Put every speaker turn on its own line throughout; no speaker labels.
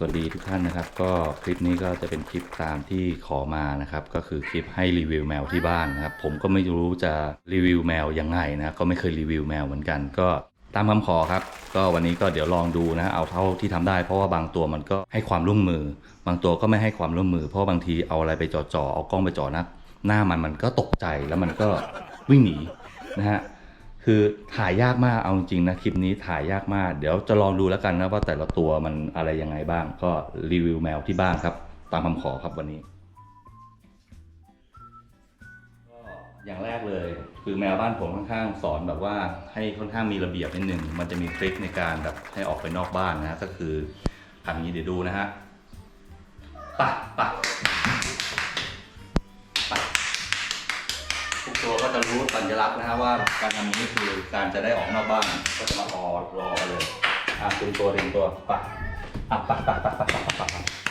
สวัสดีทุกท่านนะครับก็คลิปนี้ก็จะเป็นคลิปตามที่ขอมานะครับ ก็คือคลิปให้รีวิวแมวที่บ้านนะครับ ผมก็ไม่รู้จะรีวิวแมวยังไงนะก็ไม่เคยรีวิวแมวเหมือนกัน ก็ตามคำขอครับ ก็วันนี้ก็เดี๋ยวลองดูนะเอาเท่าที่ทำได้ เพราะว่าบางตัวมันก็ให้ความร่วมมือ บางตัวก็ไม่ให้ความร่วมมือ เพราะบางทีเอาอะไรไปจ่อๆเอากล้องไปจ่อหน้าหน้ามันมันก็ตกใจแล้วมันก็วิ่งหนีนะฮะ คือถ่ายยากมากเอาจริงๆนะคลิปนี้ถ่ายยากมาก เดี๋ยวจะลองดูแล้วกันนะว่าแต่ละตัวมันอะไรยังไงบ้าง ก็รีวิวแมวที่บ้านครับ ตามคำขอครับวันนี้ก็อย่างแรกเลย คือแมวบ้านผมค่อนข้างสอนแบบว่าให้ค่อนข้างมีระเบียบนิดนึงมันจะมีทริคในการแบบให้ออกไปนอกบ้านนะก็คือทำอย่างนี้เดี๋ยวดูนะฮะปะปะปะุกตัวก็จะรู้สัญลักษณ์นะฮะว่าการทำนี้คือการจะได้ออกนอกบ้านก็จะมาออรอเลยอะเป็นตัวเป็นตัวปะอะไปไปไปไปไปไป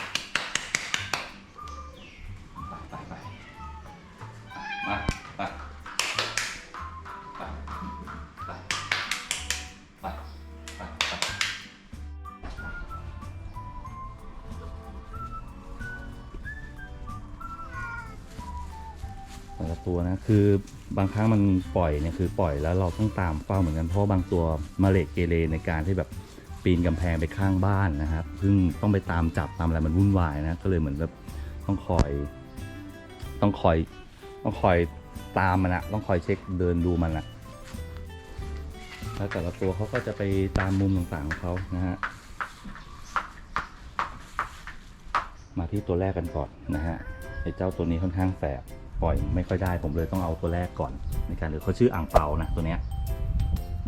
คือบางครั้งมันปล่อยเนี่ยคือปล่อยแล้วเราต้องตามเฝ้าเหมือนกันเพราะบางตัวมาเลกเกเรในการที่แบบปีนกำแพงไปข้างบ้านนะครับซึ่งต้องไปตามจับตามอะไรมันวุ่นวายนะก็เลยเหมือนแบบต้องคอย ต้องคอยต้องคอยตามมันอะต้องคอยเช็คเดินดูมันอะแล้วแต่ละตัวเขาก็จะไปตามมุมต่างๆของเขานะฮะมาที่ตัวแรกกันก่อนนะฮะไอ้เจ้าตัวนี้ค่อนข้างแสบ ปล่อยไม่ค่อยได้ ผมเลยต้องเอาตัวแรกก่อนในการเดี๋ยวเขาชื่ออ่างเปานะตัวเนี้ย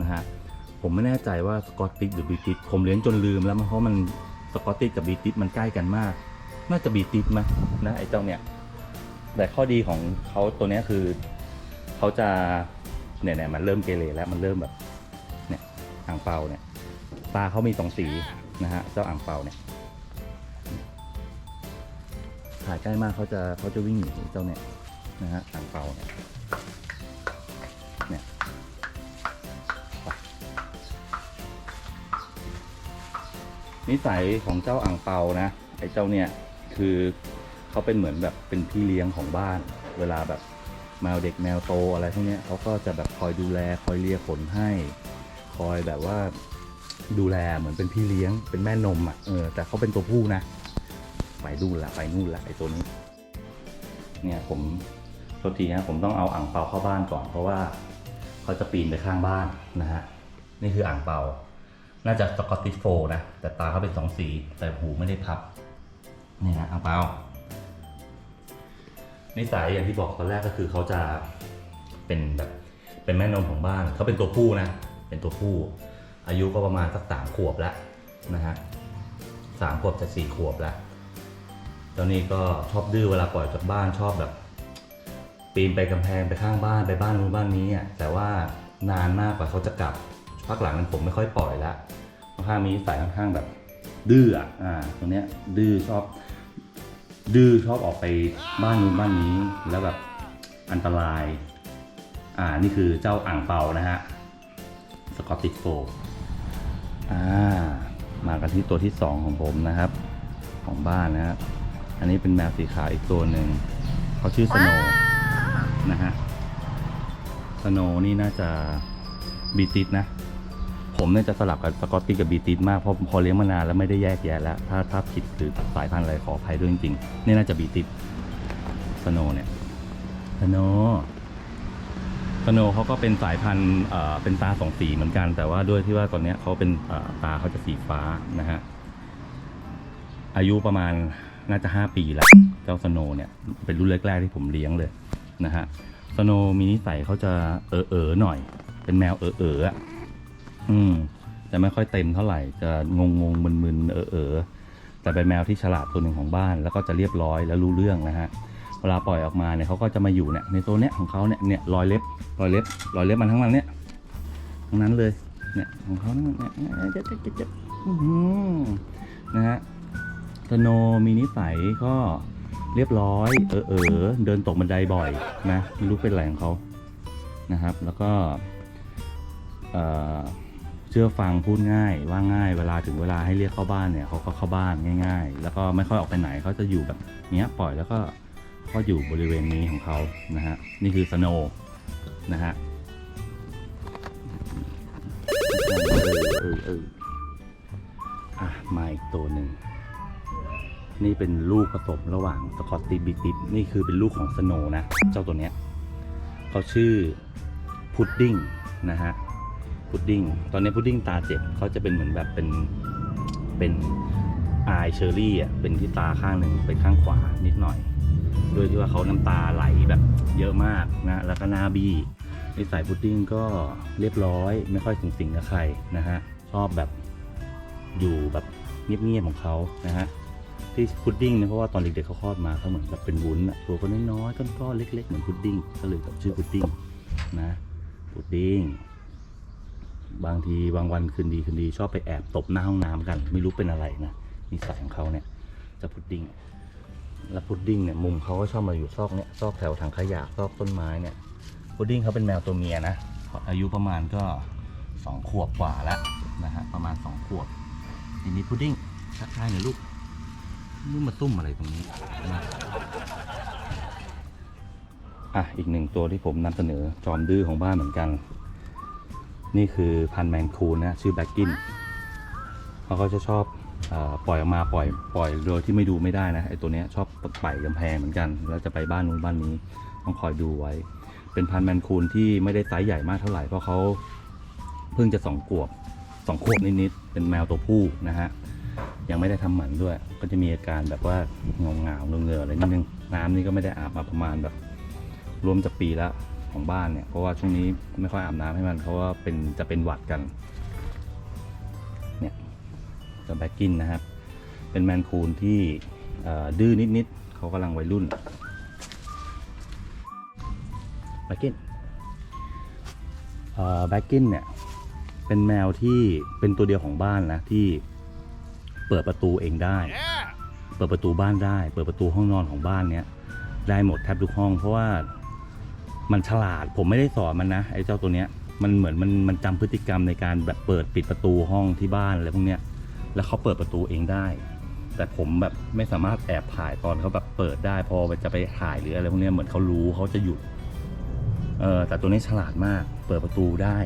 นะฮะผมไม่แน่ใจว่าสกอตติชหรือบีติชผมเลี้ยงจนลืมแล้วมันเพราะมันสกอตติชกับบีติชมันใกล้กันมาก น่าจะบีติชไหมนะไอ้เจ้าเนี่ยแต่ข้อดีของเขาตัวเนี้ยคือเขาจะเนี่ยเนี่ยมันเริ่มเกเรแล้วมันเริ่มแบบเนี่ยอ่างเปาเนี่ยตาเขามีสองสีนะฮะเจ้าอ่างเปาเนี่ยถ่ายใกล้มากเขาจะเขาจะวิ่งหนีเจ้าเนี่ย นะฮะอ่างเปาเนี่ยเนี่ยนิสัยของเจ้าอ่างเปานะไอ้เจ้าเนี่ยคือเขาเป็นเหมือนแบบเป็นพี่เลี้ยงของบ้าน เวลาแบบแมวเด็กแมวโตอะไรพวกเนี้ยเขาก็จะแบบคอยดูแลคอยเลียขนให้ คอยแบบว่าดูแลเหมือนเป็นพี่เลี้ยงเป็นแม่นมอะเออแต่เขาเป็นตัวผู้นะ ไปนู่นละไปนู่นละไอ้ตัวนี้ เนี่ยผม โทษทีนะผมต้องเอาอ่างเปาเข้าบ้านก่อน เพราะว่าเขาจะปีนไปข้างบ้านนะฮะนี่คืออ่างเปา น่าจะสกอตติชโฟนะ แต่ตาเขาเป็นสองสี แต่หูไม่ได้พับนี่ฮะอ่างเปานิสัยอย่างที่บอกตอนแรกก็คือเขาจะเป็นแบบเป็นแม่นมของบ้านเขาเป็นตัวผู้นะ เป็นตัวผู้ อายุก็ประมาณสักสามขวบแล้วนะฮะสามขวบจะสี่ขวบแล้วเจ้านี้ก็ชอบดื้อเวลาปล่อยจากบ้านชอบแบบ ปีนไปกำแพงไปข้างบ้านไปบ้านนู้นบ้านนี้อะแต่ว่านานมากกว่าเขาจะกลับพักหลังนั้นผมไม่ค่อยปล่อยล้วค่อนข้างมีสายค่อนข้างแบบ ดื้ออะอ่าตรงเนี้ยดื้อชอบ ดื้อชอบออกไปบ้านนู้นบ้านนี้แล้วแบบอันตราย อ่านี่คือเจ้าอ่างเปานะฮะสกอตติชโฟลอ่ามากันที่ตัวที่สองของผมนะครับ ของบ้านนะครับอันนี้เป็นแมวสีขาวอีกตัวหนึ่งเขาชื่อสโนว์ นะฮะสโนนี่น่าจะบีติสนะ ผมเนี่ยจะสลับกับสกอตติกับบีติสมากเพราะพอเลี้ยงมานานแล้วไม่ได้แยกแยะแล้ว ถ้าถ้าผิดหรือสายพันธุ์อะไรขออภัยด้วยจริงๆนี่น่าจะบีติสสโนเนี่ยสโนสโนเขาก็เป็นสายพันธุ์เป็นตาสองสีเหมือนกัน แต่ว่าด้วยที่ว่าตอนเนี้ยเขาเป็นตาเขาจะสีฟ้านะฮะอายุประมาณน่าจะ 5 ปีแล้วเจ้าสโนเนี่ยเป็นรุ่นแรกๆที่ผมเลี้ยงเลย นะฮะสโนว์มีนิสัยเขาจะเออเออหน่อย เป็นแมวเออเอออะอืมจะไม่ค่อยเต็มเท่าไหร่จะงงงๆมึนๆเออเออแต่เป็นแมวที่ฉลาดตัวหนึ่งของบ้าน แล้วก็จะเรียบร้อยแล้วรู้เรื่องนะฮะเวลาปล่อยออกมาเนี่ยเขาก็จะมาอยู่เนี่ยในโซนเนี้ยของเขาเนี่ยเนี่ยรอยเล็บรอยเล็บรอยเล็บมันทั้งมันเนี่ยทั้งนั้นเลยเนี่ยของเขาเนี่ยเนี่ยเจ็บเจ็บเจ็บเจ็บอื้อหือนะฮะสโนมีนิสัยก็ เรียบร้อย เออเออเดินตกบันไดบ่อยนะไม่รู้เป็นอะไรของเขานะครับ แล้วก็เอ่อเชื่อฟังพูดง่ายว่าง่ายเวลาถึงเวลาให้เรียกเข้าบ้านเนี่ยเขาก็เข้าบ้านง่าย ๆ แล้วก็ไม่ค่อยออกไปไหนเขาจะอยู่แบบเนี้ยปล่อยแล้วก็ก็อยู่บริเวณนี้ของเขานะฮะนี่คือสโนนะฮะเออเออเอออะมาอีกตัวหนึ่ง นี่เป็นลูกผสมระหว่างสกอตติบิ๊กดินี่คือเป็นลูกของสโนนะ เจ้าตัวเนี้ยเขาชื่อพุดดิ้งนะฮะพุดดิ้งตอนนี้พุดดิ้งตาเจ็บเขาจะเป็นเหมือนแบบเป็นเป็นอายเชอรี่อะเป็นที่ตาข้างหนึ่งเป็นข้างขวานิดหน่อยโดยที่ว่าเขาน้ำตาไหลแบบเยอะมากนะแล้วก็หน้าบี้นิสัยพุดดิ้งก็เรียบร้อยไม่ค่อยสูงสิงกับใครนะฮะชอบแบบอยู่แบบเงียบๆของเขานะฮะ ที่พุดดิ้งเนี่ยเพราะว่าตอนเด็กๆเขาคลอดมาเขาเหมือนแบบเป็นวุ้นอะตัวก็น้อยๆก้อนๆเล็ก ๆ เหมือนพุดดิ้งก็เลยแบบชื่อพุดดิ้งนะพุดดิ้งบางทีบางวันคืนดีคืนดีชอบไปแอบตบหน้าห้องน้ำกัน ไม่รู้เป็นอะไรนะนิสัยของเขาเนี่ยจะพุดดิ้งแล้วพุดดิ้งเนี่ยมุมเขาก็ชอบมาอยู่ซอกเนี่ยซอกแถวทางขยะซอกต้นไม้เนี่ยพุดดิ้งเขาเป็นแมวตัวเมียนะอายุประมาณก็สองขวบกว่าแล้วนะฮะประมาณสองขวบทีนี้พุดดิ้งทักทายหน่อยลูก นี่มาตุ้มอะไรตรงนี้นะอะอีกหนึ่งตัวที่ผมนำเสนอจอมดื้อของบ้านเหมือนกัน นี่คือพันแมนคูนนะชื่อแบ็กกินเขาก็จะชอบอปล่อยออกมาปล่อยปล่อยโดยที่ไม่ดูไม่ได้นะไอตัวเนี้ยชอบไต่กำแพงเหมือนกัน แล้วจะไปบ้านนู้นบ้านนี้ต้องคอยดูไว้ เป็นพันแมนคูนที่ไม่ได้ไซส์ใหญ่มากเท่าไหร่เพราะเขาเพิ่งจะสองขวบสองขวบนิดๆเป็นแมวตัวผู้นะฮะ ยังไม่ได้ทำหมันด้วย ก็จะมีอาการแบบว่าเงาเงาเงือเงืออะไรนิดนึงน้ำนี่ก็ไม่ได้อาบมาประมาณแบบรวมจะปีแล้วของบ้านเนี่ยเพราะว่าช่วงนี้ไม่ค่อยอาบน้ำให้มันเพราะว่าเป็นจะเป็นหวัดกันเนี่ยจะแบ็กกินนะครับเป็นแมนคูนที่เอ่อดื้อนิดๆเขากำลังวัยรุ่นแบ็กกินแบ็กกินเนี่ยเป็นแมวที่เป็นตัวเดียวของบ้านนะที่ เปิดประตูเองได้ เปิดประตูบ้านได้ เปิดประตูห้องนอนของบ้านเนี้ยได้หมดแทบทุกห้อง เพราะว่ามันฉลาดผมไม่ได้สอนมันนะไอ้เจ้าตัวเนี้ยมันเหมือนมันมันจำพฤติกรรมในการแบบเปิดปิดประตูห้องที่บ้านอะไรพวกเนี้ยแล้วเขาเปิดประตูเองได้ แต่ผมแบบไม่สามารถแอบถ่ายตอนเขาแบบเปิดได้พอจะไปถ่ายหรืออะไรพวกเนี้ยเหมือนเขารู้เขาจะหยุดเออแต่ตัวนี้ฉลาดมากเปิดประตูได้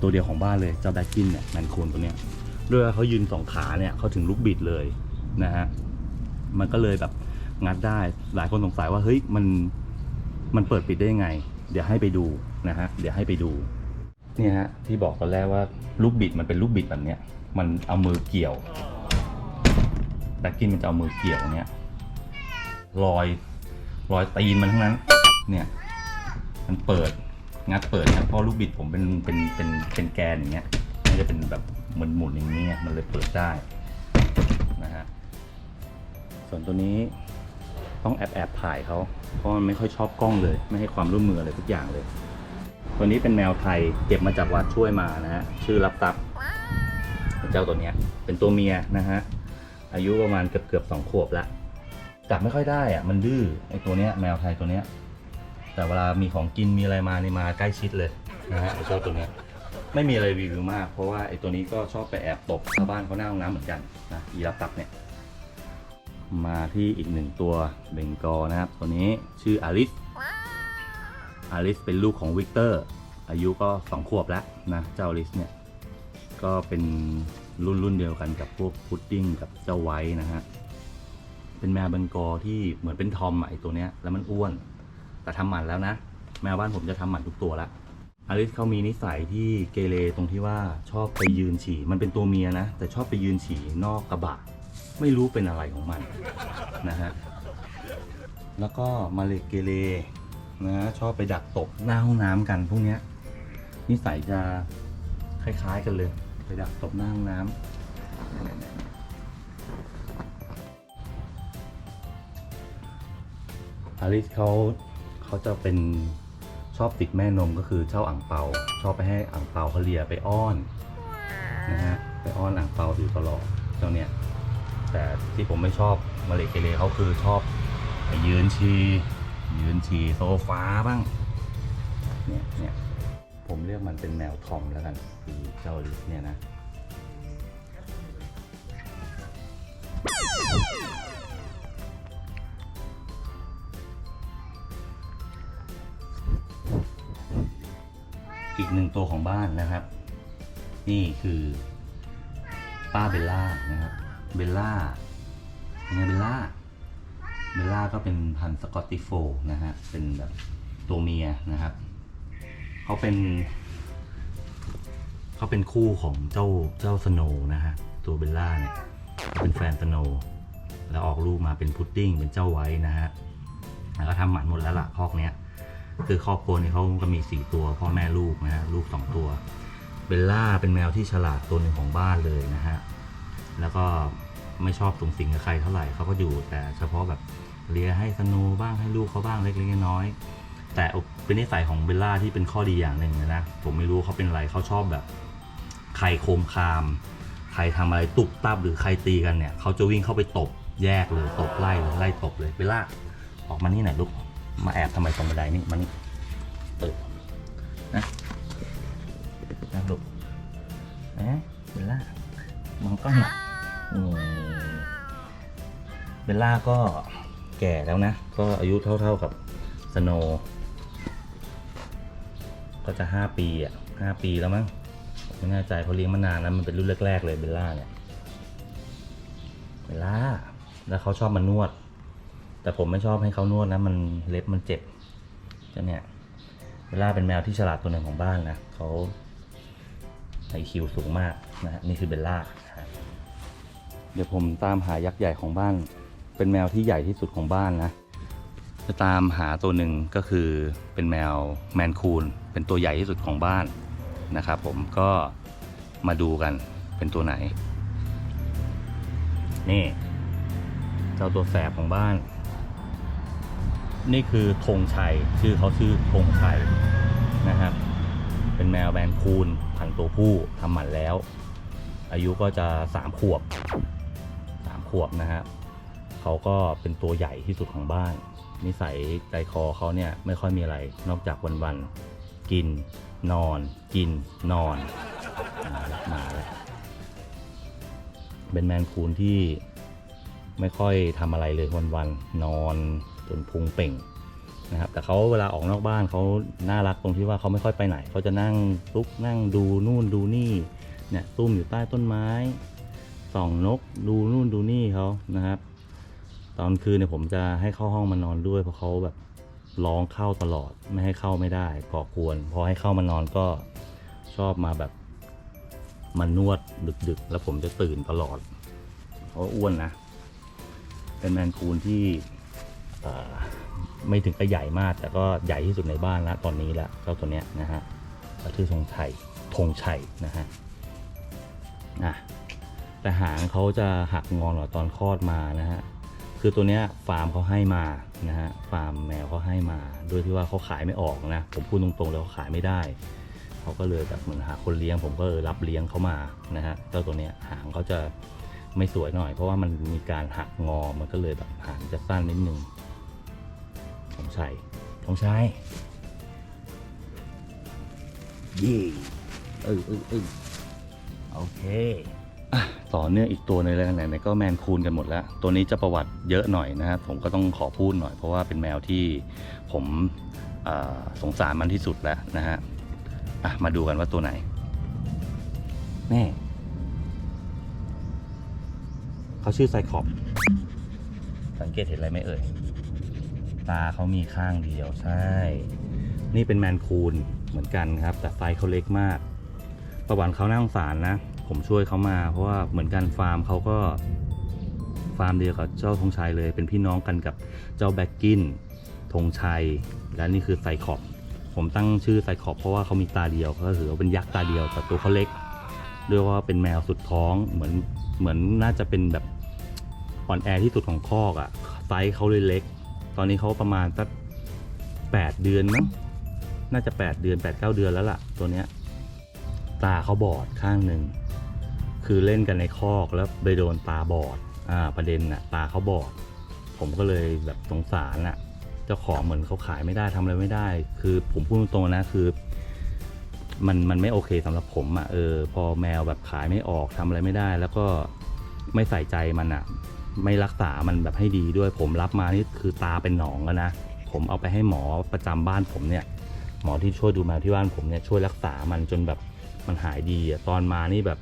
ตัวเดียวของบ้านเลยเจ้าแบ็กกินเนี่ยแมนคูนตัวเนี้ย ด้วยว่าเขายืนสองขาเนี่ยเขาถึงลูกบิดเลยนะฮะมันก็เลยแบบงัดได้หลายคนสงสัยว่าเฮ้ยมันมันเปิดปิดได้ยังไง เดี๋ยวให้ไปดูนะฮะเดี๋ยวให้ไปดูเนี่ยฮะที่บอกตอนแรกว่าลูกบิดมันเป็นลูกบิดแบบเนี้ยมันเอามือเกี่ยวแบ็กกินมันจะเอามือเกี่ยวเนี่ยรอยรอยตีนมันทั้งนั้น เนี่ย มันเปิดงัดเปิดนะเพราะลูกบิดผมเป็นเป็นเป็นเป็นแกนอย่างเงี้ยมันจะเป็นแบบ หมุนหมุนอย่างนี้มันเลยเปิดได้นะฮะส่วนตัวนี้ต้องแอบแอบถ่ายเขาเพราะมันไม่ค่อยชอบกล้องเลย ไม่ให้ความร่วมมืออะไรทุกอย่างเลย ตัวนี้เป็นแมวไทยเก็บมาจากวัดช่วยมานะฮะชื่อรับตับเจ้าตัวเนี้ย เป็นตัวเมียนะฮะอายุประมาณเกือบเกือบสองขวบละจับไม่ค่อยได้อะมันดื้อไอตัวเนี้ยแมวไทยตัวเนี้ยแต่เวลามีของกินมีอะไรมานี่มาใกล้ชิดเลยนะฮะไอเจ้าตัวเนี้ย ไม่มีอะไรรีวิวมาก เพราะว่าไอ้ตัวนี้ก็ชอบไปแอบตบชาวบ้านเขาหน้าห้องน้ำเหมือนกันนะอีรับตับเนี่ย มาที่อีกหนึ่งตัวเบงกอนะครับ ตัวนี้ชื่ออลิสอลิสเป็นลูกของวิกเตอร์ อายุก็สองขวบแล้วนะเจ้าอลิสเนี่ย ก็เป็นรุ่นรุ่นเดียวกันกับพวกพุดดิ้งกับเจ้าไว้นะฮะเป็นแมวเบงกอที่เหมือนเป็นทอมไอตัวเนี้ยแล้วมันอ้วน แต่ทำหมันแล้วนะ แมวบ้านผมจะทำหมันทุกตัวและ อลิสเขามีนิสัยที่เกเรตรงที่ว่าชอบไปยืนฉี่ มันเป็นตัวเมียนะ แต่ชอบไปยืนฉี่นอกกระบะ ไม่รู้เป็นอะไรของมันนะฮะ แล้วก็มาเลเกเรนะชอบไปดักตบหน้าห้องน้ำกันพวกเนี้ยนิสัยจะคล้าย ๆกันเลย ไปดักตบหน้าห้องน้ำอลิสเขาเขาจะเป็น อบติดแม่นมก็คือเช่าอ่างเปาชอบไปให้อ่างเปาเขาเลียไปอ้อนนะฮะไปอ้อนอ่างเปาอยู่ตลอดเจ้าเนี่ยแต่ที่ผมไม่ชอบมาเลเกเรเขาคือชอบไปยืนชียืนชีโซฟาบ้างเนี่ยเนี่ยผมเรียกมันเป็นแมวทอมแล้วกันคือเจ้าลิสเนี่ยนะ หนึ่งตัวของบ้านนะครับ นี่คือป้าเบลล่านะครับเบลล่าเป็นไงเบลล่าเบลล่าก็เป็นพันธุ์สกอตติโฟนะฮะเป็นแบบตัวเมียนะครับเขาเป็นเขาเป็นคู่ของเจ้าเจ้าสโนนะฮะตัวเบลล่าเนี่ยเป็นแฟนสโนแล้วออกลูกมาเป็นพุดดิ้งเป็นเจ้าไว้นะฮะแล้วก็ทำหมันหมดแล้วล่ะคอกเนี้ย คือครอบครัวนี้เขาก็มีสี่ตัวพ่อแม่ลูกนะฮะลูกสองตัวเบลล่าเป็นแมวที่ฉลาดตัวหนึ่งของบ้านเลยนะฮะแล้วก็ไม่ชอบสูงสิงกับใครเท่าไหร่เขาก็อยู่แต่เฉพาะแบบเลียให้สนูบ้างให้ลูกเขาบ้างเล็กๆน้อยๆแต่เป็นนิสัยของเบลล่าที่เป็นข้อดีอย่างหนึ่งนะผมไม่รู้เขาเป็นอะไรเขาชอบแบบใครโคมคาม ใครทำอะไรตุบตับหรือใครตีกันเนี่ยเขาจะวิ่งเข้าไปตบแยกเลยตบไล่เลยไล่ตบเลยเบลล่าออกมานี่หน่อยลูก มาแอบทำไมตรงบันไดนี่มานี่เปิดนะนะลูกเอ๊ะเบลล่ามองกล้องหน่อยอืมเบลล่าก็แก่แล้วนะ ก็อายุเท่าๆกับสโนก็จะห้าปีอะห้าปีแล้วมั้งไม่แน่ใจเขาเลี้ยงมานานแล้วมันเป็นรุ่นแรกๆเลยเบลล่าเนี่ยเบลล่าแล้วเขาชอบมานวด แต่ผมไม่ชอบให้เขานวดนะมันเล็บมันเจ็บเจ้าเนี่ยเบลล่าเป็นแมวที่ฉลาดตัวหนึ่งของบ้านนะเขาไอคิวสูงมากนะฮะนี่คือเบลล่าเดี๋ยวผมตามหายักษ์ใหญ่ของบ้าน เป็นแมวที่ใหญ่ที่สุดของบ้านนะจะตามหาตัวหนึ่งก็คือเป็นแมวแมนคูนเป็นตัวใหญ่ที่สุดของบ้านนะครับผมก็มาดูกันเป็นตัวไหน นี่ เจ้าตัวแสบของบ้าน นี่คือธงชัย ชื่อเขาชื่อธงชัยนะครับ เป็นแมวแบนคูนพันตัวผู้ทำหมันแล้ว อายุก็จะสามขวบสามขวบนะฮะเขาก็เป็นตัวใหญ่ที่สุดของบ้าน นิสัยใจคอเขาเนี่ยไม่ค่อยมีอะไร นอกจากวันๆกินนอน กินนอนมาแล้วมาแล้วเป็นแมนคูนที่ไม่ค่อยทำอะไรเลยวันๆนอน จนพุงเป่งนะครับแต่เขาเวลาออกนอกบ้านเขาน่ารักตรงที่ว่าเขาไม่ค่อยไปไหนเขาจะนั่งลุกนั่งดูนู่นดูนี่เนี่ยซุ่มอยู่ใต้ต้นไม้ส่องนกดูนู่นดูนี่เขานะครับ ตอนคืนเนี่ยผมจะให้เข้าห้องมานอนด้วยเพราะเขาแบบร้องเข้าตลอดไม่ให้เข้าไม่ได้ก่อกวนพอให้เข้ามานอนก็ชอบมาแบบมานวดดึกๆ แล้วผมจะตื่นตลอดเขาอ้วนนะ เป็นแมนคูนที่ ไม่ถึงกับใหญ่มาก แต่ก็ใหญ่ที่สุดในบ้านแล้วตอนนี้แล้วเจ้าตัวเนี้ยนะฮะชื่อธงชัยธงชัยนะฮะอะแต่หางเขาจะหักงอนหน่อยตอนคลอดมานะฮะคือตัวเนี้ยฟาร์มเขาให้มานะฮะฟาร์มแมวเขาให้มาโดยที่ว่าเขาขายไม่ออกนะผมพูดตรงๆเลยเขาขายไม่ได้เขาก็เลยแบบเหมือนหาคนเลี้ยง ผมก็เลยรับเลี้ยงเขามานะฮะเจ้าตัวเนี้ยหางเขาจะไม่สวยหน่อย เพราะว่ามันมีการหักงอมันก็เลยแบบหางจะสั้นนิดนึง ของชัยของชัยเย่เออเออเออโอเคอะต่อเนื่องอีกตัวหนึงเลยไหนๆก็แมนคูนกันหมดแล้ว ตัวนี้จะประวัติเยอะหน่อยนะครับผมก็ต้องขอพูดหน่อย เพราะว่าเป็นแมวที่ผมอ่าสงสารมันที่สุดแล้วนะฮะอะมาดูกันว่าตัวไหนแน่เขาชื่อไซคอปสังเกตเห็นอะไรไหมเอ่ย ตาเขามีข้างเดียวใช่ นี่เป็นแมนคูนเหมือนกันครับ แต่ไซส์เขาเล็กมาก ประวัติเขาน่าสงสารนะ ผมช่วยเขามา เพราะว่าเหมือนกันฟาร์มเขาก็ฟาร์มเดียวกับเจ้าธงชัยเลย เป็นพี่น้องกันกับเจ้าแบ็กกินธงชัย และนี่คือไซคอบผมตั้งชื่อไซคอบเพราะว่าเขามีตาเดียวก็ถือว่าเป็นยักษ์ตาเดียวแต่ตัวเขาเล็กด้วยว่าเป็นแมวสุดท้องเหมือนเหมือนน่าจะเป็นแบบอ่อนแอที่สุดของคอกอะ่ะไซส์เขาเลยเล็ก ตอนนี้เขาประมาณสักแปดเดือนมั้งน่าจะแปดเดือนแปดเก้าเดือนแล้วล่ะ ตัวเนี้ยตาเขาบอดข้างหนึ่งคือเล่นกันในคอกแล้วไปโดนตาบอดอ่าประเด็นน่ะตาเขาบอด ผมก็เลยแบบสงสารน่ะ เจ้าของเหมือนเขาขายไม่ได้ทำอะไรไม่ได้ คือผมพูดตรงๆนะคือ มันมันไม่โอเคสำหรับผมอะเออพอแมวแบบขายไม่ออกทำอะไรไม่ได้ แล้วก็ไม่ใส่ใจมันอะ ไม่รักษามันแบบให้ดีด้วย ผมรับมานี่คือตาเป็นหนองแล้วนะ ผมเอาไปให้หมอประจำบ้านผมเนี่ย หมอที่ช่วยดูแมวที่บ้านผมเนี่ยช่วยรักษามันจนแบบมันหายดีอะตอนมานี่แบบ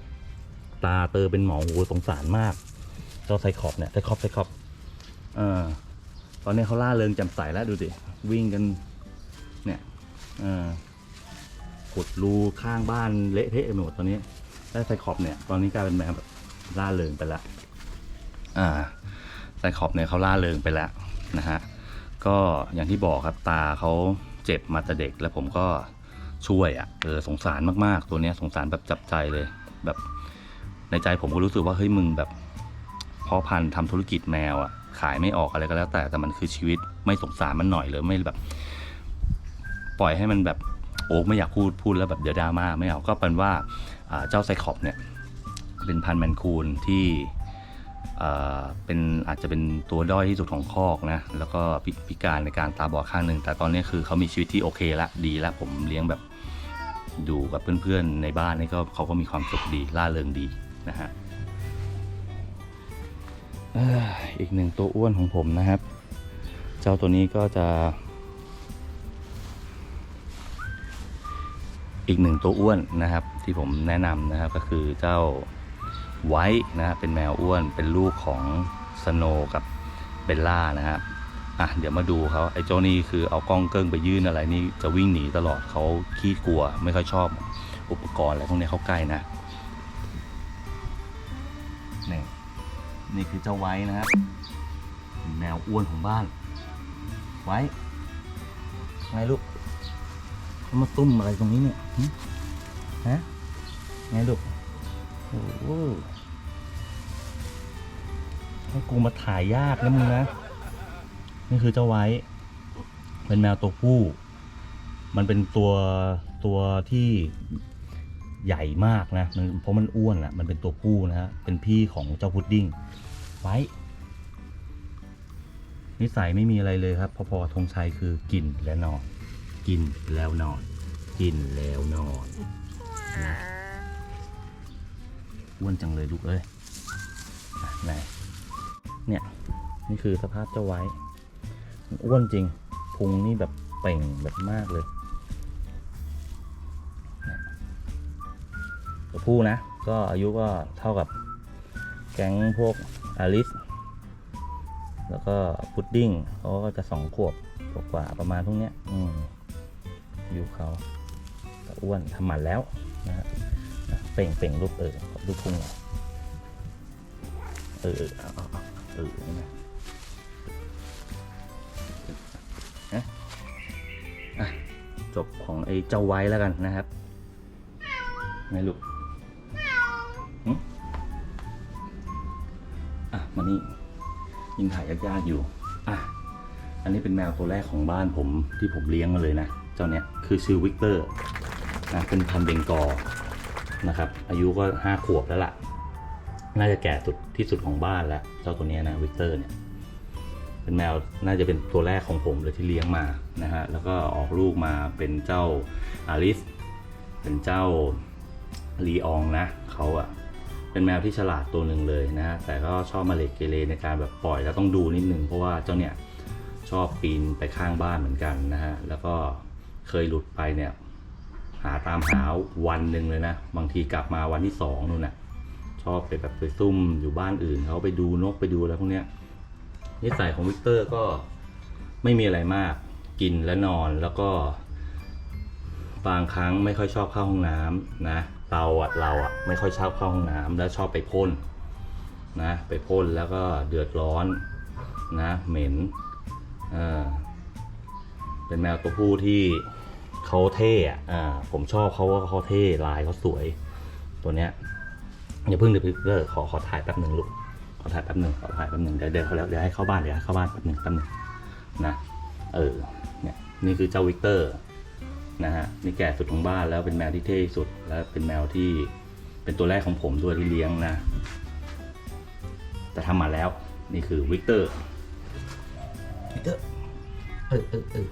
ตาเตอเป็นหมอหูสงสารมากเจ้าไซคอบเนี่ยไซคอบไซคอบเออตอนนี้เขาล่าเริงแจ่มใสแล้วดูสิวิ่งกัน เนี่ยเออขุดรูข้างบ้านเละเทะไปหมดตอนนี้ได้ไซคอบเนี่ย ตอนนี้กลายเป็นแมวแบบล่าเริงไปแล้ว อ่าไซคอบเนี่ยเขาล่าเริงไปแล้วนะฮะก็อย่างที่บอกครับตาเขาเจ็บมาแต่เด็ก แล้วผมก็ช่วยอะ่ะเออสงสารมากๆ ตัวเนี้ยสงสารแบบจับใจเลย แบบในใจผมก็รู้สึกว่าเฮ้ยมึงแบบพ่อพันธุ์ทำธุรกิจแมวอะ่ะขายไม่ออกอะไรก็แล้วแต่แต่มันคือชีวิตไม่สงสารมันหน่อยเลยไม่แบบ ปล่อยให้มันแบบโอ้ไม่อยากพูดพูดแล้วแบบเดี๋ยวดราม่าไม่เอาก็เป็นว่าเจ้าไซคอบเนี่ยเป็นพันธุ์แมนคูนที่ เป็นอาจจะเป็นตัวด้อยที่สุดของคอกนะ แล้วก็พิการในการตาบอดข้างหนึ่ง แต่ตอนนี้คือเขามีชีวิตที่โอเคละดีละผมเลี้ยงแบบดูกับเพื่อนๆในบ้านนี่ก็เขาก็มีความสุขดีล่าเริงดีนะฮะอีกหนึ่งตัวอ้วนของผมนะครับ เจ้าตัวนี้ก็จะ อีกหนึ่งตัวอ้วนนะครับ ที่ผมแนะนำนะครับก็คือเจ้า ไว้นะเป็นแมวอ้วนเป็นลูกของสโนกับเบลล่านะครับอะเดี๋ยวมาดูเขาไอ้เจ้านี่คือเอากล้องเกิ้งไปยื่นอะไรนี่จะวิ่งหนีตลอดเขาขี้กลัวไม่ค่อยชอบอุปกรณ์อะไรพวกนี้เข้าใกล้นะนี่นี่คือเจ้าไว้นะครับแมวอ้วนของบ้าน ไว้ไงลูกเขามาตุ้มอะไรตรงนี้เนี่ยฮะไงลูก ให้กูมาถ่ายยากนะมึงนะ นี่คือเจ้าไว้ เป็นแมวตัวผู้ มันเป็นตัวตัวที่ใหญ่มากนะมันเพราะมันอ้วนอะ มันเป็นตัวผู้นะฮะ เป็นพี่ของเจ้าพุดดิ้ง ไว้ นิสัยไม่มีอะไรเลยครับพอๆธงชัยคือกินและนอน กินแล้วนอน กินแล้วนอนนะ อ้วนจังเลยลูกเอ้ยไหนเนี่ยนี่คือสภาพเจ้าไว้อ้วนจริงพุงนี่แบบเป่งแบบมากเลยเนี่ยตัวผู้นะ ก็อายุก็เท่ากับแก๊งพวกอลิส แล้วก็พุดดิ้งเขาก็จะสองขวบกว่าประมาณพวกเนี้ย อืมอายุเขาอ้วนทำหมันแล้วนะ ป่งเป่งรูปเออรูปพุงหน่อยเออเออเออเออนี่นะฮะอะจบของไอ้เจ้าไว้แล้วกันนะครับไงลูกอะมานี่ยิงถ่ายยากๆอยู่ อะ อันนี้เป็นแมวตัวแรกของบ้านผมที่ผมเลี้ยงมาเลยนะ เจ้าเนี้ยคือชื่อวิกเตอร์นะเป็นพันธุ์เบงกอ นะครับ อายุก็ห้าขวบแล้วล่ะ น่าจะแก่สุดที่สุดของบ้านแล้วเจ้าตัวนี้นะวิกเตอร์เนี่ยเป็นแมวน่าจะเป็นตัวแรกของผมเลยที่เลี้ยงมานะฮะแล้วก็ออกลูกมาเป็นเจ้าอาริสเป็นเจ้าลีอองนะเขาอะเป็นแมวที่ฉลาดตัวหนึ่งเลยนะฮะแต่ก็ชอบมาเล็กเกเรในการแบบปล่อยแล้วต้องดูนิดนึงเพราะว่าเจ้าเนี่ยชอบปีนไปข้างบ้านเหมือนกันนะฮะแล้วก็เคยหลุดไปเนี่ย หาตามหาวันหนึ่งเลยนะ บางทีกลับมาวันที่สองนู่นน่ะ ชอบไปแบบไปซุ่มอยู่บ้านอื่นเขาไปดูนกไปดูอะไรพวกเนี้ยนิสัยของวิกเตอร์ก็ไม่มีอะไรมาก กินและนอนแล้วก็ บางครั้งไม่ค่อยชอบเข้าห้องน้ำนะ เราอะเราอะไม่ค่อยชอบเข้าห้องน้ำแล้วชอบไปพ่นนะ ไปพ่นแล้วก็เดือดร้อนนะ เหม็นเออเป็นแมวตัวผู้ที่ เขาเท่อะอ่าผมชอบเขาว่าเขาเท่ลายเขาสวย ตัวเนี้ยอย่าเพิ่งเดี๋ยวเลิกขอขอถ่ายแป๊บหนึ่งลูกขอถ่ายแป๊บหนึ่งขอถ่ายแป๊บหนึ่งเดี๋ยวเดี๋ยวเขาแล้วเดี๋ยวให้เข้าบ้านเดี๋ยวให้เข้าบ้านแป๊บหนึ่งแป๊บหนึ่งนะเออเนี่ยนี่คือเจ้าวิกเตอร์นะฮะนี่แก่สุดของบ้านแล้วเป็นแมวที่เท่ที่สุดและเป็นแมวที่เป็นตัวแรกของผมด้วยที่เลี้ยงนะ แต่ทำมาแล้วนี่คือวิกเตอร์วิกเตอร์เออเออเออ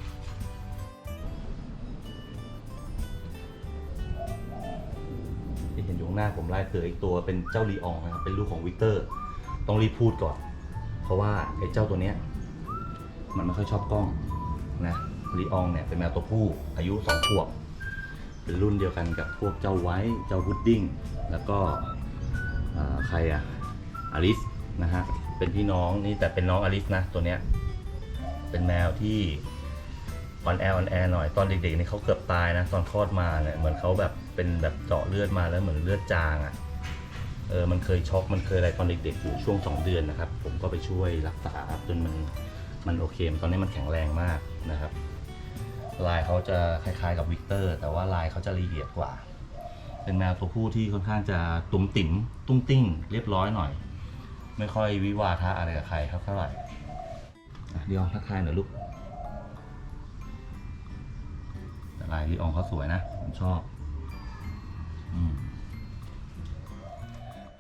หน้าผมไล่คืออีกตัวเป็นเจ้าลีอองนะครับเป็นลูกของวิกเตอร์ ต้องรีบพูดก่อน เพราะว่าไอ้เจ้าตัวเนี้ยมันไม่ค่อยชอบกล้องนะลีอองเนี่ยเป็นแมวตัวผู้อายุสองขวบเป็นรุ่นเดียวกันกับพวกเจ้าไว้เจ้าพุดดิ้งแล้วก็ใครอะอลิสนะฮะเป็นพี่น้องนี่แต่เป็นน้องอลิสนะตัวเนี้ยเป็นแมวที่อ่อนแอร์อนแอหน่อยตอนเด็กๆนี่เขาเกือบตายนะตอนคลอดมาเนี่ยเหมือนเขาแบบ เป็นแบบเจาะเลือดมาแล้วเหมือนเลือดจางอะ่ะเออมันเคยช็อกมันเคยอะไรตอนเด็กๆอยู่ช่วงสองเดือนนะครับ ผมก็ไปช่วยรักษาจนมันมันโอเคตอนนี้มันแข็งแรงมากนะครับ ลายเขาจะคล้ายๆกับวิกเตอร์ แต่ว่าลายเขาจะละเอียดกว่า เป็นแมวตัวผู้ที่ค่อนข้างจะตุ้มติ๋มตุ้งติ้ง เรียบร้อยหน่อย ไม่ค่อยวิวาทะอะไรกับใครครับเท่าไหร่เดี๋ยวทักทายหน่อยลูกแต่ลายลีอองเขาสวยนะผมชอบ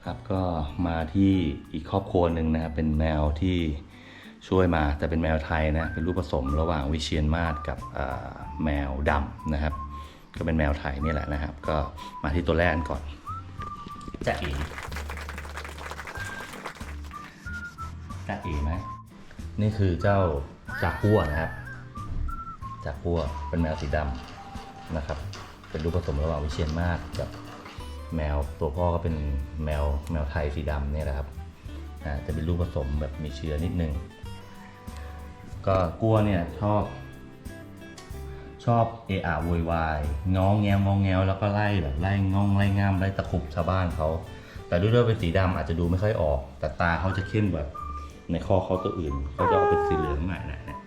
ครับก็มาที่อีกครอบครัวหนึ่งนะครับ เป็นแมวที่ช่วยมาแต่เป็นแมวไทยนะ เป็นรูปผสมระหว่างวิเชียนมาศกับอ่าแมวดำนะครับ ก็เป็นแมวไทยนี่แหละนะครับ ก็มาที่ตัวแรกกันก่อนจะเอ๋จะเอ๋ไหมนี่คือเจ้าจากกัวนะครับจากกัวเป็นแมวสีดำนะครับ เป็นรูปผสมระหว่างวิเชียนมาศกับแมวตัวพ่อก็เป็นแมวแมวไทยสีดำเนี่ยนะครับอ่าจะเป็นรูปผสมแบบมีเชื้อนิดนึง ก็กลัวเนี่ยชอบ ชอบเอะอะโวยวายง้องแงวงองแงวแล้วก็ไล่แบบไล่งองไล่งามไล่ตะคุบชาวบ้านเขาแต่ด้วยด้วยเป็นสีดำอาจจะดูไม่ค่อยออก แต่ตาเขาจะเข้มแบบในข้อเขาตัวอื่นเขาจะออกเป็นสีเหลืองหน่อยนะเนี่ย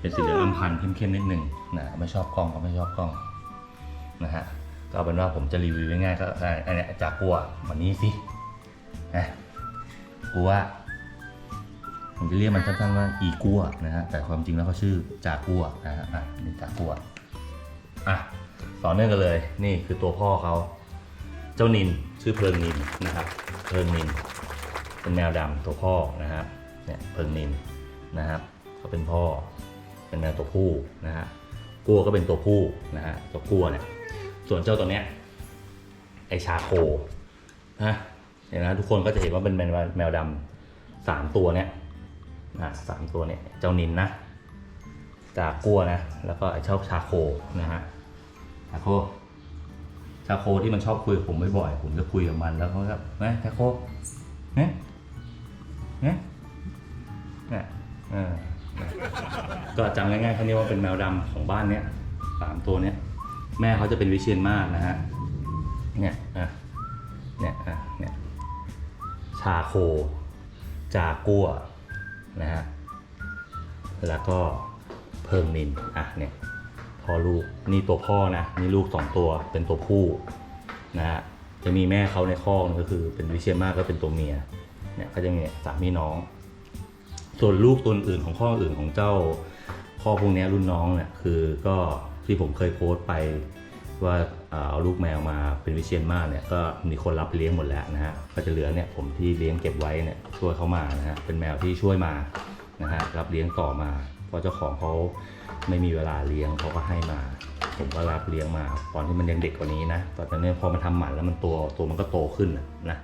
เป็นสีเหลืองอำพันธ์เข้มๆนิดนึงนะไม่ชอบกล้องก็ไม่ชอบกล้อง นะฮะก็เป็นว่าผมจะรีวิวง่ายๆก็ได้อันนี้จากกัววันนี้สินะกัวผมจะเรียกมันสั้นๆว่าอีกัวนะฮะแต่ความจริงแล้วเขาชื่อจากัวนะฮะอะนี่จากัวอะต่อเนื่องกันเลยนี่คือตัวพ่อเขาเจ้านินชื่อเพลิงนินนะครับเพลิงนิน เป็นแมวดำตัวพ่อนะฮะเนี่ยเพลิงนินนะครับเขาเป็นพ่อเป็นแมวตัวผู้นะฮะกัวก็เป็นตัวผู้นะฮะตัวกัวเนี่ย ส่วนเจ้าตัวเนี้ยไอชาโคนะเห็นไหมทุกคนก็จะเห็นว่าเป็นแมวแมวดำสามตัวเนี้ยอะสามตัวเนี่ยเจ้านินนะจากกัวนะแล้วก็ไอเจ้าชาโคนะฮะชาโคชาโคที่มันชอบคุยกับผมบ่อยๆผมจะคุยกับมันแล้วเขาก็เฮ้ยชาโคเนี่ยเนี่ยเนี่ยเออเนี่ยก็จำง่ายๆแค่นี้ว่าเป็นแมวดำของบ้านเนี้ยสามตัวเนี้ย แม่เขาจะเป็นวิเชียนมากนะฮะเนี่ยอะเนี่ยอะเนี่ยชาโค จากัวนะฮะแล้วก็เพิ่มนินอะเนี่ยพ่อลูกนี่ตัวพ่อนะนี่ลูกสองตัวเป็นตัวผู้นะฮะจะมีแม่เขาในคอกก็คือเป็นวิเชียนมากก็เป็นตัวเมียเนี่ยเขาจะมีสามพี่น้อง ส่วนลูกตัวอื่นของข้ออื่นของเจ้าพ่อพวกนี้รุ่นน้องเนี่ยคือก็ ที่ผมเคยโพสต์ไปว่าเอาลูกแมวมาเป็นวิเชียนมาเนี่ยก็มีคนรับเลี้ยงหมดแล้วนะฮะก็จะเหลือเนี่ยผมที่เลี้ยงเก็บไว้เนี่ยช่วยเขามานะฮะเป็นแมวที่ช่วยมานะฮะรับเลี้ยงต่อมาเพราะเจ้าของเขาไม่มีเวลาเลี้ยงเขาก็ให้มา ผมก็รับเลี้ยงมาตอนที่มันยังเด็กกว่านี้นะตอนนี้พอมันทำหมันแล้วมันตัวตัวมันก็โตขึ้นนะ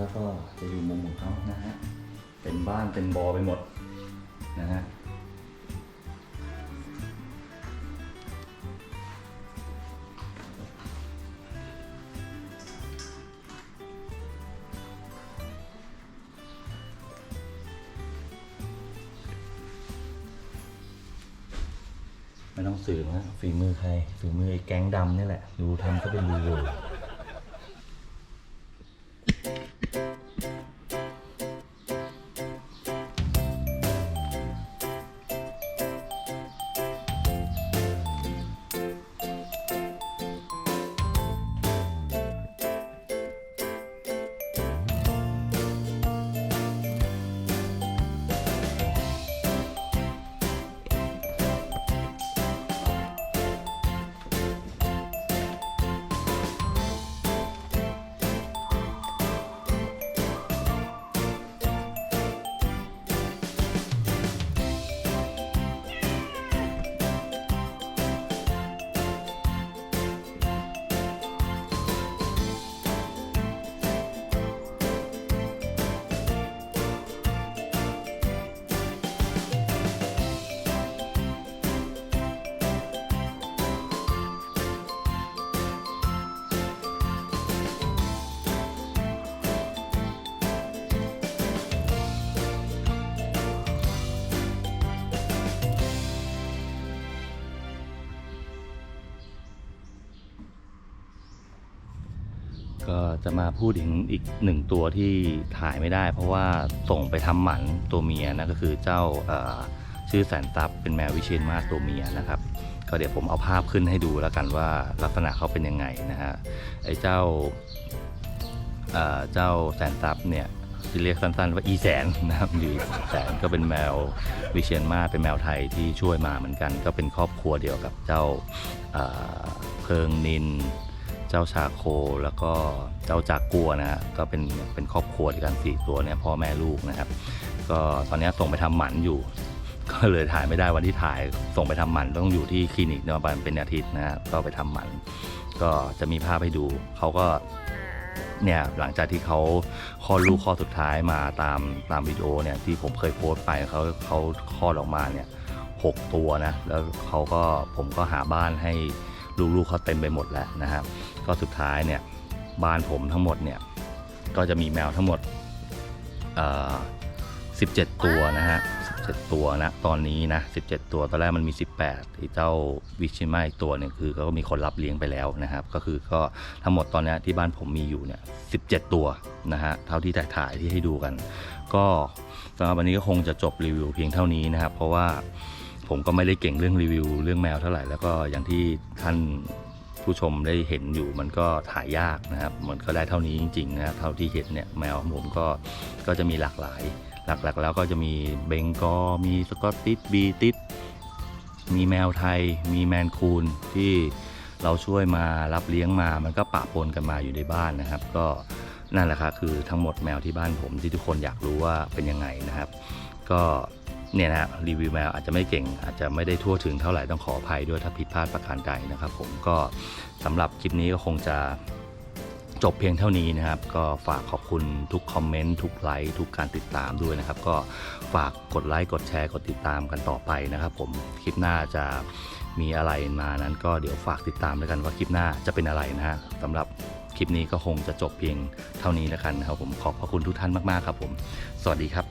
เขาก็จะอยู่มุมของเขานะฮะ เป็นบ้านเป็นบอไปหมดนะฮะไม่ต้องสืบนะฝีมือใคร ฝีมือไอ้แก๊งดำนี่แหละ ดูทำก็เป็นรู ก็จะมาพูดถึงอีกหนึ่งตัวที่ถ่ายไม่ได้ เพราะว่าส่งไปทำหมันตัวเมียนะก็คือเจ้าชื่อแสนตับเป็นแมววิเชียนมาตัวเมียนะครับ ก็เดี๋ยวผมเอาภาพขึ้นให้ดูแล้วกันว่าลักษณะเขาเป็นยังไงนะฮะไอ้เจ้าเจ้าแสนตับเนี่ยที่เรียกสั้นๆว่าอีแสนนะครับหรือแสนก็เป็นแมววิเชียนมาเป็นแมวไทยที่ช่วยมาเหมือนกัน ก็เป็นครอบครัวเดียวกับเจ้าเพิงนิน เจ้าชาโคแล้วก็เจ้าจากกัวนะฮะก็เป็นเป็นครอบครัวด้วยกันสี่ตัวเนี่ยพ่อแม่ลูกนะครับ ก็ตอนนี้ส่งไปทำหมันอยู่ ก็เลยถ่ายไม่ได้วันที่ถ่ายส่งไปทำหมันต้องอยู่ที่คลินิกเนี่ยประมาณเป็นอาทิตย์นะฮะก็ไปทำหมัน ก็จะมีภาพให้ดูเขาก็เนี่ยหลังจากที่เขาคลอดลูกข้อดสุดท้ายมาตามตามวิดีโอเนี่ยที่ผมเคยโพสต์ไปเขาเขาคลอดออกมาเนี่ยหกตัวนะแล้วเขาก็ผมก็หาบ้านให้ลูกๆเขาเต็มไปหมดแล้วนะครับ ก็สุดท้ายเนี่ยบ้านผมทั้งหมดเนี่ยก็จะมีแมวทั้งหมด17 ตัวนะฮะ17 ตัวนะตอนนี้นะ17 ตัวตอนแรกมันมี 18ไอ้เจ้าวิชิมาอีกตัวเนี่ยคือก็มีคนรับเลี้ยงไปแล้วนะครับ ก็คือก็ทั้งหมดตอนนี้ที่บ้านผมมีอยู่เนี่ย17 ตัวนะฮะเท่าที่ถ่ายที่ให้ดูกัน ก็สำหรับวันนี้ก็คงจะจบรีวิวเพียงเท่านี้นะครับ เพราะว่าผมก็ไม่ได้เก่งเรื่องรีวิวเรื่องแมวเท่าไหร่แล้วก็อย่างที่ท่าน ผู้ชมได้เห็นอยู่มันก็ถ่ายยากนะครับ มันก็ได้เท่านี้จริงๆนะครับเท่าที่เห็นเนี่ยแมวของผมก็ก็จะมีหลากหลาย หลักๆ แล้วก็จะมีเบงกอมีสกอตติชบีติชมีแมวไทย มีแมนคูนที่เราช่วยมารับเลี้ยงมา มันก็ปะปนกันมาอยู่ในบ้านนะครับ ก็นั่นแหละครับคือทั้งหมดแมวที่บ้านผมที่ทุกคนอยากรู้ว่าเป็นยังไงนะครับ ก็ เนี่ยนะรีวิวแมวอาจจะไม่เก่ง อาจจะไม่ได้ทั่วถึงเท่าไหร่ต้องขออภัยด้วยถ้าผิดพลาดประการใดนะครับผมก็สำหรับคลิปนี้ก็คงจะจบเพียงเท่านี้นะครับ ก็ฝากขอบคุณทุกคอมเมนต์ทุกไลค์ทุกการติดตามด้วยนะครับ ก็ฝากกดไลค์กดแชร์กดติดตามกันต่อไปนะครับ ผมคลิปหน้าจะมีอะไรมานั้น ก็เดี๋ยวฝากติดตามแล้วยกันว่าคลิปหน้าจะเป็นอะไรนะฮะสำหรับคลิปนี้ก็คงจะจบเพียงเท่านี้แล้วกันนะครับผมขอบพระคุณทุกท่านมากๆครับผม สวัสดีครับ